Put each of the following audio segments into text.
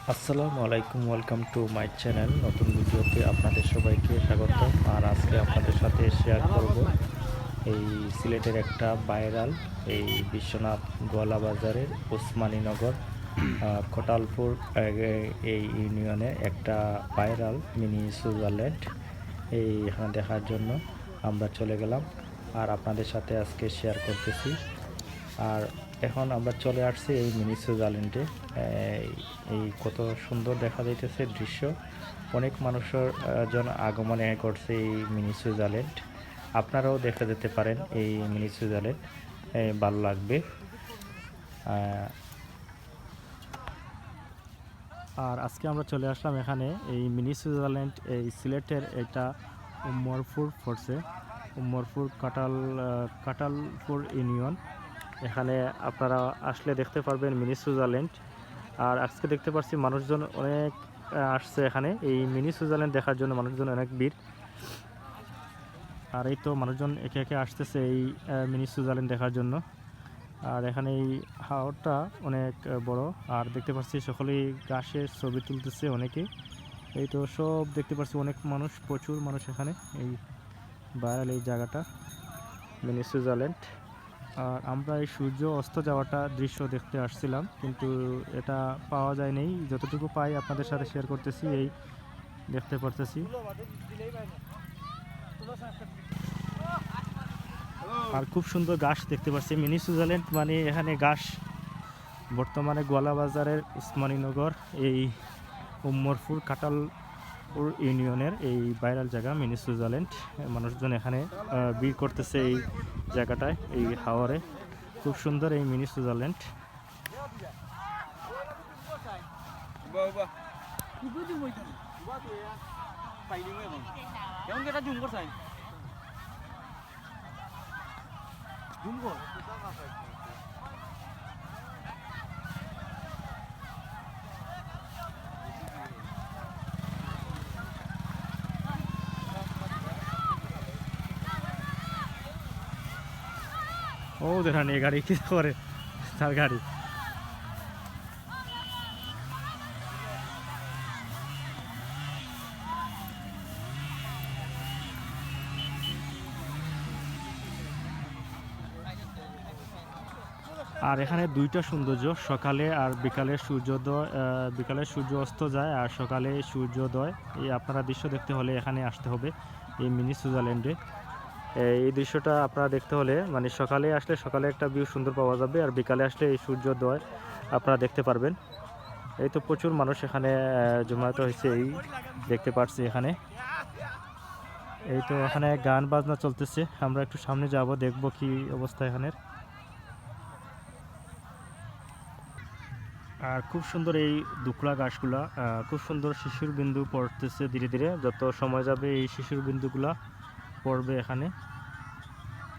আসসালামু আলাইকুম welcome to my channel নতুন ভিডিওতে আপনাদের সবাইকে স্বাগত আর আজকে আপনাদের সাথে শেয়ার করব এই সিলেটের একটা ভাইরাল এই বিশ্বনাথ গোয়ালা বাজারের ওসমানীনগর আহ, কোটালপুর এই ইউনিয়নে একটা ভাইরাল মিনি সুইজারল্যান্ড। এই এখানে দেখার জন্য আমরা চলে গেলাম। আর আপনাদের সাথে আজকে শেয়ার করতেছি। আর এখন আমরা চলে আসছি এই মিনি সুইজারল্যান্ডে এই- কত সুন্দর দেখা যাইতেছে দৃশ্য। অনেক মানুষের জন আগমনে করছে এই মিনি সুইজারল্যান্ড আপনারাও দেখে যেতে পারেন এই মিনি সুইজারল্যান্ড ভালো লাগবে। আর আজকে আমরা চলে আসলাম এখানে এই মিনি সুইজারল্যান্ড এই সিলেটের এটা উমরপুর ফোর্সে উমরপুর কাটাল কাটালপুর ইউনিয়ন। এখানে আপনারা আসলে দেখতে পারবেন মিনি সুইজারল্যান্ড। আর আজকে দেখতে পাচ্ছি মানুষজন অনেক আসছে এখানে। এই মিনি সুইজারল্যান্ড দেখার জন্য মানুষজন অনেক ভিড়। আর এই তো মানুষজন একে একে আসতেছে এই মিনি সুইজারল্যান্ড দেখার জন্য। আর এখানে এই হাওরটা অনেক বড়। আর দেখতে পাচ্ছি সকলেই গাছের ছবি তুলতেছে অনেকে এই তো সব দেখতে পাচ্ছি অনেক মানুষ, প্রচুর মানুষ এখানে। এই ভাইরাল এই জায়গাটা, মিনি সুইজারল্যান্ড। আর আমরা এই সূর্য অস্ত যাওয়াটা দৃশ্য দেখতে আসছিলাম, কিন্তু এটা পাওয়া যায়নি। যতটুকু পাই আপনাদের সাথে শেয়ার করতেছি, এই দেখতে পারতেছি। আর খুব সুন্দর গাছ দেখতে পাচ্ছি। মিনি সুইজারল্যান্ড মানে এখানে গাছ বর্তমানে গোয়ালা বাজারের উসমানীনগর, এই উম্মরপুর কাটালপুর ইউনিয়নের এই ভাইরাল জায়গা মিনি সুইজারল্যান্ড মানুষজন এখানে ভিড় করতেছে এই জায়গাটায় এই হাওয়ারে খুব সুন্দর এই মিনি সুইজারল্যান্ড ও দেখা নেই গাড়ি কি করে? তার গাড়ি। আর এখানে দুইটা সৌন্দর্য, সকালে আর বিকালে সূর্যোদয় বিকালে সূর্য অস্ত যায় আর সকালে সূর্যোদয়, এই আপনারা দৃশ্য দেখতে হলে এখানে আসতে হবে এই মিনি সুইজারল্যান্ডে। এই দৃশ্যটা আপনারা দেখতে হলে মানে সকালে আসলে সকালে একটা ভিউ সুন্দর পাওয়া যাবে আর বিকালে আসলে এই সূর্যোদয় আপনারা দেখতে পারবেন। এই তো প্রচুর মানুষ এখানে জমায়েত হয়েছে এই দেখতে পাচ্ছি এখানে। এই তো এখানে গান বাজনা চলতেছে, আমরা একটু সামনে যাব, দেখব কি অবস্থা এখানের। আর খুব সুন্দর এই দুকড়া গাছগুলা খুব সুন্দর শিশুর বিন্দু পড়তেছে ধীরে ধীরে, যত সময় যাবে এই শিশুর বিন্দুগুলা পড়বে এখানে।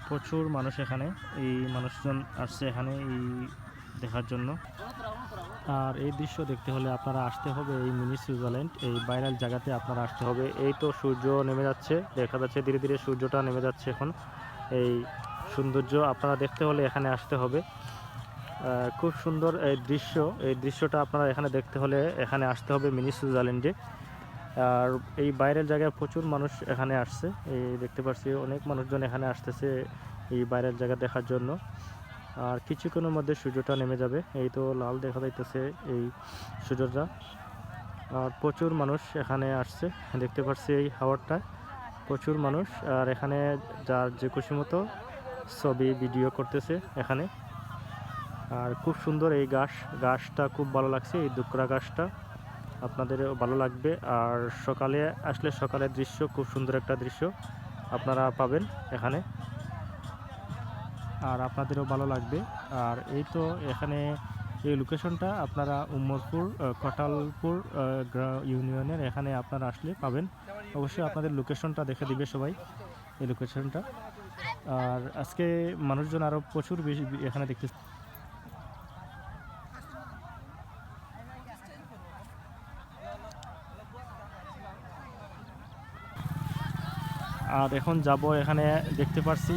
প্রচুর মানুষ এখানে। এই মানুষজন আসছে এখানে এই দেখার জন্য। আর এই দৃশ্য দেখতে হলে আপনারা আসতে হবে এই মিনি সুইজারল্যান্ড। এই ভাইরাল জায়গাতে আপনারা আসতে হবে। এই তো সূর্য নেমে যাচ্ছে। দেখা যাচ্ছে ধীরে ধীরে সূর্যটা নেমে যাচ্ছে এখন। এই সৌন্দর্য আপনারা দেখতে হলে এখানে আসতে হবে। খুব সুন্দর এই দৃশ্য। এই দৃশ্যটা আপনারা এখানে দেখতে হলে এখানে আসতে হবে মিনি সুইজারল্যান্ডে। আর এই বাইরের জায়গায় প্রচুর মানুষ এখানে আসছে। এই দেখতে পাচ্ছি অনেক মানুষজন এখানে আসতেছে এই বাইরের জায়গা দেখার জন্য। আর কিছুক্ষণের মধ্যে সূর্যটা নেমে যাবে। এই তো লাল দেখা যাইতেছে এই সূর্যটা। আর প্রচুর মানুষ এখানে আসছে। দেখতে পাচ্ছি এই হাওয়ারটা প্রচুর মানুষ। আর এখানে যার যে খুশি মতো ছবি, ভিডিও করতেছে এখানে। আর খুব সুন্দর এই গাছ। গাছটা খুব ভালো লাগছে, এই দুকরা গাছটা। আপনাদেরও ভালো লাগবে। আর সকালে আসলে সকালের দৃশ্য খুব সুন্দর একটা দৃশ্য আপনারা পাবেন এখানে। আর আপনাদেরও ভালো লাগবে। আর এই তো এখানে এই লোকেশনটা আপনারা উমরপুর কটালপুর ইউনিয়নের এখানে আপনারা আসলে পাবেন। অবশ্যই আপনাদের লোকেশনটা দেখে দিবে সবাই এই লোকেশনটা আর আজকে মানুষজন আরও প্রচুর বেশি এখানে দেখতে আর এখন যাব এখানে দেখতে পারছি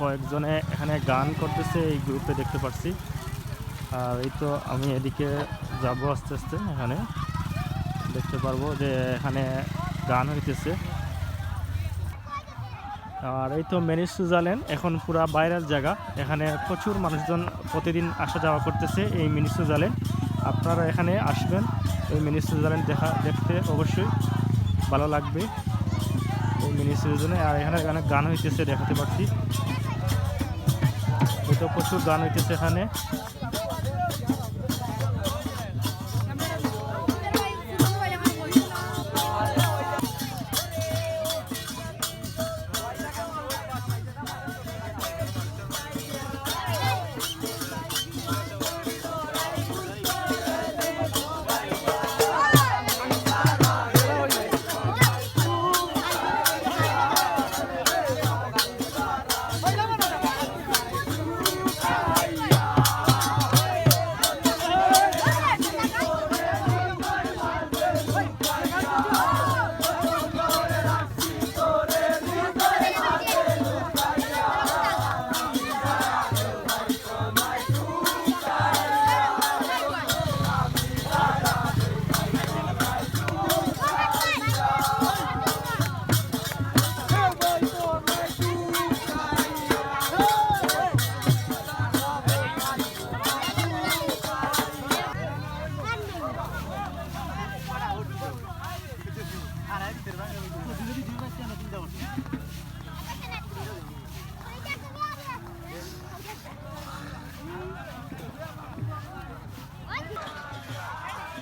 কয়েকজনে এখানে গান করতেছে, এই গ্রুপে দেখতে পারছি। আর এই তো আমি এদিকে যাব আস্তে আস্তে এখানে। দেখতে পারব যে এখানে গান হইতেছে। আর এই তো মেনি সুইজারল্যান্ড এখন পুরা বাইরের জায়গা। এখানে প্রচুর মানুষজন প্রতিদিন আসা যাওয়া করতেছে এই মিনি সুইজারল্যান্ড আপনারা এখানে আসবেন, এই মিনি সুইজারল্যান্ড দেখা দেখতে অবশ্যই ভালো লাগবে। এই মিনি সুইজারল্যান্ডে আর এখানে অনেক গান হইতেছে, দেখাতে পাচ্ছি তো প্রচুর গান হইতেছে এখানে।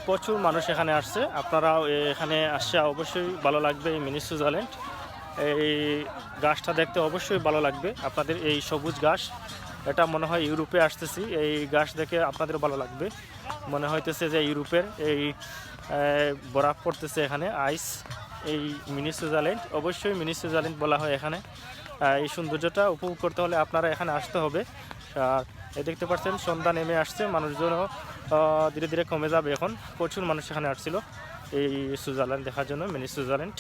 প্রচুর মানুষ এখানে আসছে। আপনারাও এখানে আসছে অবশ্যই ভালো লাগবে এই মিনি সুইজারল্যান্ড। এই গাছটা দেখতে অবশ্যই ভালো লাগবে। আপনাদের এই সবুজ ঘাস এটা মনে হয় ইউরোপে আসতেছি, এই গাছ দেখে আপনাদের ভালো লাগবে। মনে হইতেছে যে ইউরোপের এই বরফ পড়তেছে এখানে, আইস, এই মিনি সুইজারল্যান্ড। অবশ্যই মিনি সুইজারল্যান্ড বলা হয় এখানে। এই সৌন্দর্যটা উপভোগ করতে হলে আপনারা এখানে আসতে হবে। আর এই দেখতে পাচ্ছেন, সন্ধ্যা নেমে আসছে, মানুষজনও ধীরে ধীরে কমে যাবে এখন। প্রচুর মানুষ এখানে আসছিল এই সুইজারল্যান্ড দেখার জন্য, মিনি সুইজারল্যান্ড।